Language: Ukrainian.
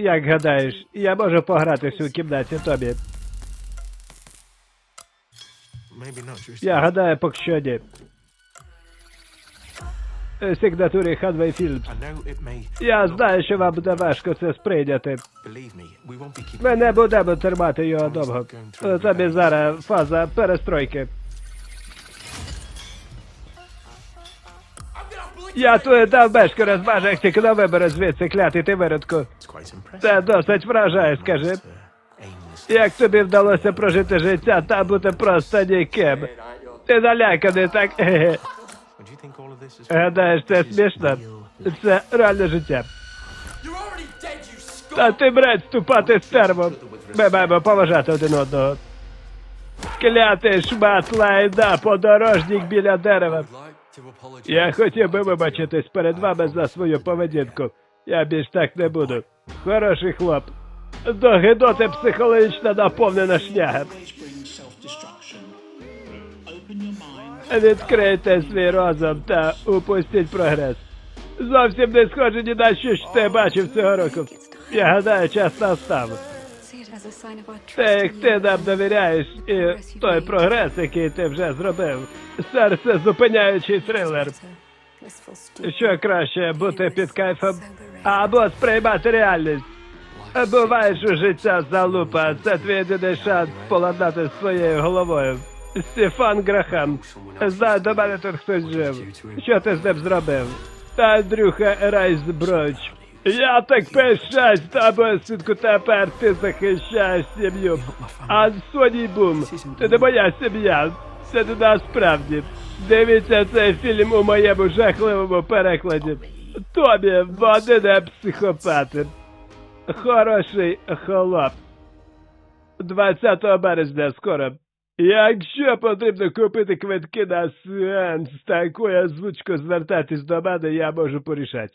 Як гадаєш, я можу погратися у кімнаті Тобі? Я гадаю, поки що ні. Е, Сигнатурі it may. Я знаю, що вам буде важко це сприйняти. Ми не будемо тримати його довго. Тобі зараз фаза перестройки. Я твою дав бешку розмажу, як тільки на вибори звідси клятий ти виродку. Це досить вражає, скажи. Uh. Як тобі вдалося прожити життя та бути просто ніким? Ти наляканий, так? Гадаєш, це смішно? Це реальне життя. Та ти бред ступати стерво. Ми маємо поважати один одного. Клятий шмат лайда, подорожник біля дерева. Я хотів би вибачитись перед вами за свою поведінку. Я більш так не буду. Хороший хлоп. До гидоти психологічно наповнена шняга. Відкрийте свій розум та упустіть прогрес. Зовсім не схоже ні на що, що ти бачив цього року. Я гадаю, час настав. Те, як ти нам довіряєш, і той прогрес, який ти вже зробив. Серце зупиняючий трилер. Що краще бути під кайфом або сприймати реальність. Буваєш у життя залупа, це твій єдиний шанс поладнати своєю головою. Стефан Грахам. Знаю, до мене тут хтось жив. Що ти з ним зробив? Та Андрюха Райсброч. Я так пишаюсь тобою, синку, тепер ти захищаєш сім'ю. А Соній Бум, це не моя сім'я. Це не насправді. Дивіться цей фільм у моєму жахливому перекладі. Тобі, вони не психопати. Хороший хлоп. 20 березня скоро. Якщо потрібно купити квитки на сеанс такою озвучкою звертатись до мене, я можу порішати.